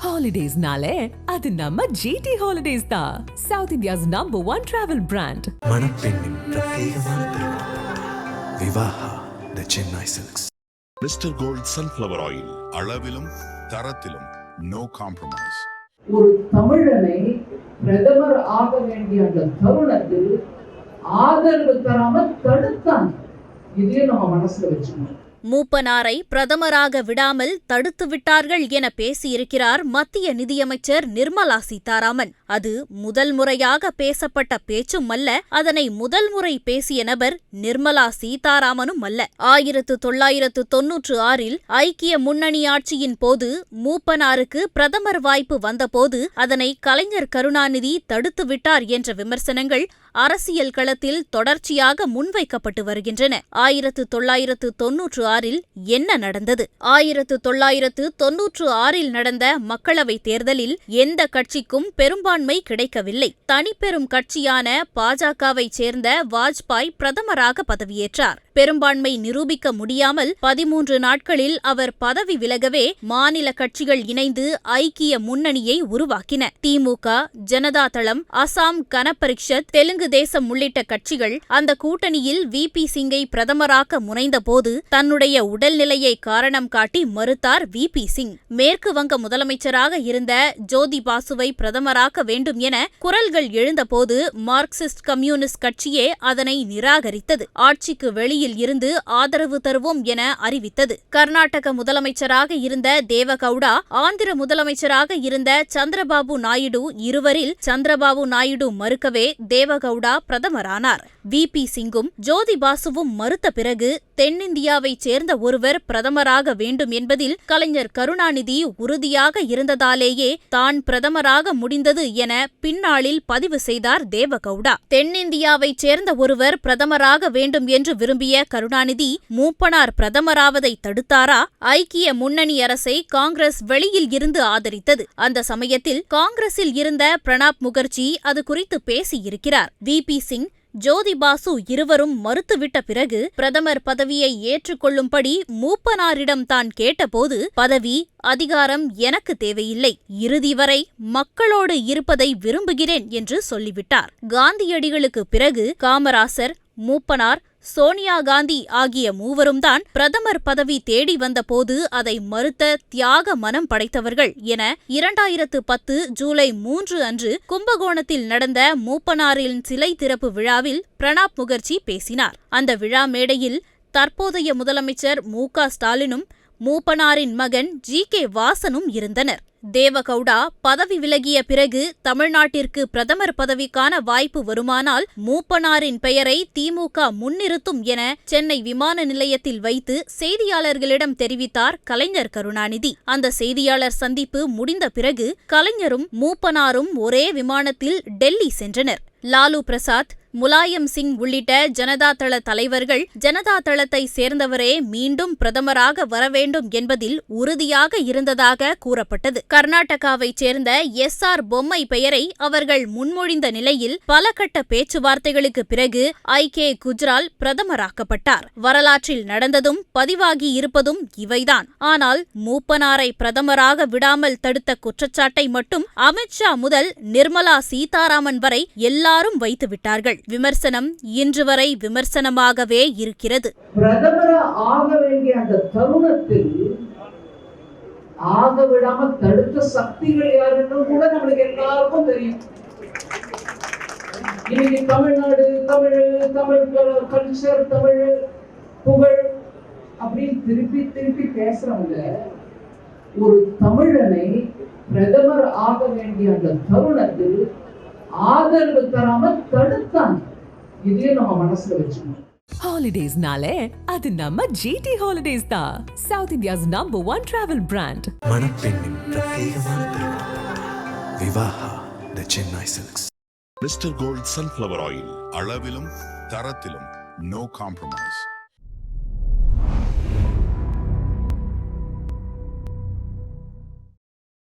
ஹாலிடேஸ்னாலே அது நம்ம ஜிடி ஹாலிடேஸ் தான் south India's number one travel brand மணப்பெண்ணின் பிரத்யேகமான Vivaha the Chennai silks mister gold sunflower oil அளவிலும் தரத்திலும் நோ காம்ப்ரமைஸ் ஒரு தமிழனை பிரதமர் ஆக வேண்டிய அந்த தருணத்தில் ஆதரவு தராம தடுத்தாங்க இதையும் நம்ம மனசுல வச்சுக்கணும். மூப்பனாரை பிரதமராக விடாமல் தடுத்து விட்டார்கள் என பேசியிருக்கிறார் மத்திய நிதியமைச்சர் நிர்மலா சீதாராமன். அது முதல் முறையாக பேசப்பட்ட பேச்சும் அல்ல அதனை முதல் முறை பேசிய நபர் நிர்மலா சீதாராமனும் அல்ல. ஆயிரத்து தொள்ளாயிரத்து தொன்னூற்று ஆறில் ஐக்கிய முன்னணி ஆட்சியின் போது மூப்பனாருக்கு பிரதமர் வாய்ப்பு வந்தபோது அதனை கலைஞர் கருணாநிதி தடுத்து விட்டார் என்ற விமர்சனங்கள் அரசியல் களத்தில் தொடர்ச்சியாக முன்வைக்கப்பட்டு வருகின்றன. ஆயிரத்து தொள்ளாயிரத்து தொன்னூற்று ஆறில் என்ன நடந்தது? ஆயிரத்து தொள்ளாயிரத்து தொன்னூற்று ஆறில் நடந்த மக்களவைத் தேர்தலில் எந்த கட்சிக்கும் பெரும்பான்மை கிடைக்கவில்லை. தனிப்பெரும் கட்சியான பாஜகவைச் சேர்ந்த வாஜ்பாய் பிரதமராக பதவியேற்றார். பெரும்பான்மை நிரூபிக்க முடியாமல் பதிமூன்று நாட்களில் அவர் பதவி விலகவே மாநில கட்சிகள் இணைந்து ஐக்கிய முன்னணியை உருவாக்கின. திமுக ஜனதா தளம் அசாம் கனபரிஷத் தெலுங்கு தேசம் உள்ளிட்ட கட்சிகள் அந்த கூட்டணியில் வி. பி. சிங்கை பிரதமராக்க முனைந்தபோது தன்னுடைய உடல்நிலையை காரணம் காட்டி மறுத்தார் வி. பி. சிங். மேற்கு வங்க முதலமைச்சராக இருந்த ஜோதி பாசுவை பிரதமராக்க வேண்டும் என குரல்கள் எழுந்தபோது மார்க்சிஸ்ட் கம்யூனிஸ்ட் கட்சியே அதனை நிராகரித்தது. ஆட்சிக்கு வெளியில் இருந்து ஆதரவு தருவோம் என அறிவித்தது. கர்நாடக முதலமைச்சராக இருந்த தேவகவுடா ஆந்திர முதலமைச்சராக இருந்த சந்திரபாபு நாயுடு இருவரில் சந்திரபாபு நாயுடு மறுக்கவே தேவகவுடா பிரதமரானார். வி. பி. சிங்கும் ஜோதி பாசுவும் மறுத்த பிறகு தென்னிந்தியாவைச் சேர்ந்த ஒருவர் பிரதமராக வேண்டும் என்பதில் கலைஞர் கருணாநிதி உறுதியாக இருந்ததாலேயே தான் பிரதமராக முடிந்தது என பின்னாளில் பதிவு செய்தார் தேவகவுடா. தென்னிந்தியாவைச் சேர்ந்த ஒருவர் பிரதமராக வேண்டும் என்று விரும்பிய கருணாநிதி மூப்பனார் பிரதமராவதை தடுத்தாரா? ஐக்கிய முன்னணி அரசை காங்கிரஸ் வெளியில் இருந்து ஆதரித்தது. அந்த சமயத்தில் காங்கிரஸில் இருந்த பிரணாப் முகர்ஜி அது குறித்து பேசியிருக்கிறார். வி. பி. சிங் ஜோதி பாசு இருவரும் மறுத்துவிட்ட பிறகு பிரதமர் பதவியை ஏற்றுக்கொள்ளும்படி மூப்பனாரிடம் தான் கேட்டபோது பதவி அதிகாரம் எனக்கு தேவையில்லை. இறுதி வரை மக்களோடு இருப்பதை விரும்புகிறேன் என்று சொல்லிவிட்டார். காந்தியடிகளுக்கு பிறகு காமராசர் மூப்பனார் சோனியா காந்தி ஆகிய மூவரும் தான் பிரதமர் பதவி தேடி வந்தபோது அதை மறுத்த தியாக மனம் படைத்தவர்கள் என இரண்டாயிரத்து பத்து ஜூலை மூன்று அன்று கும்பகோணத்தில் நடந்த மூப்பனாரின் சிலை திறப்பு விழாவில் பிரணாப் முகர்ஜி பேசினார். அந்த விழா மேடையில் தற்போதைய முதலமைச்சர் மு க ஸ்டாலினும் மூப்பனாரின் மகன் ஜி கே வாசனும் இருந்தனர். தேவகவுடா பதவி விலகிய பிறகு தமிழ்நாட்டிற்கு பிரதமர் பதவிக்கான வாய்ப்பு வருமானால் மூப்பனாரின் பெயரை திமுக முன்னிறுத்தும் என சென்னை விமான நிலையத்தில் வைத்து செய்தியாளர்களிடம் தெரிவித்தார் கலைஞர் கருணாநிதி. அந்த செய்தியாளர் சந்திப்பு முடிந்த பிறகு கலைஞரும் மூப்பனாரும் ஒரே விமானத்தில் டெல்லி சென்றனர். லாலு பிரசாத் முலாயம் சிங் உள்ளிட்ட ஜனதா தள தலைவர்கள் ஜனதா தளத்தை சேர்ந்தவரே மீண்டும் பிரதமராக வரவேண்டும் என்பதில் உறுதியாக இருந்ததாக கூறப்பட்டது. கர்நாடகாவைச் சேர்ந்த எஸ் ஆர் பொம்மை பெயரை அவர்கள் முன்மொழிந்த நிலையில் பல கட்ட பேச்சுவார்த்தைகளுக்கு பிறகு ஐ கே குஜ்ரால் பிரதமராக்கப்பட்டார். வரலாற்றில் நடந்ததும் பதிவாகி இருப்பதும் இவைதான். ஆனால் மூப்பனாரை பிரதமராக விடாமல் தடுத்த குற்றச்சாட்டை மட்டும் அமித்ஷா முதல் நிர்மலா சீதாராமன் வரை எல்லாரும் வைத்துவிட்டார்கள். விமர்சனம் இன்று வரை விமர்சனமாகவே இருக்கிறது. பிரதமரா ஆக வேண்டிய அந்த தருணத்தில் ஆக விடாம தடுத்த சக்திகள் யாருன்னு கூட நம்மளுக்கு எல்லாருக்கும் தெரியும். இன்னைக்கு தமிழ்நாடு தமிழ் தமிழ் கல்ச்சர் தமிழ் புகழ் அப்படின்னு திருப்பி திருப்பி பேசுறவங்க ஒரு தமிழனை பிரதமர் ஆக வேண்டிய அந்த தருணத்தில் ஆதரவு தராம தடுத்தாங்க இதையும் நம்ம மனசுல வச்சுக்கணும். ஹாலிடேஸ்னாலே அது நம்ம ஜிடி ஹாலிடேஸ் தான் south India's number one travel brand மணப்பெண்ணின் பிரத்யேகமான Vivaha the Chennai silks mister gold sunflower oil அளவிலும் தரத்திலும் நோ காம்ப்ரமைஸ்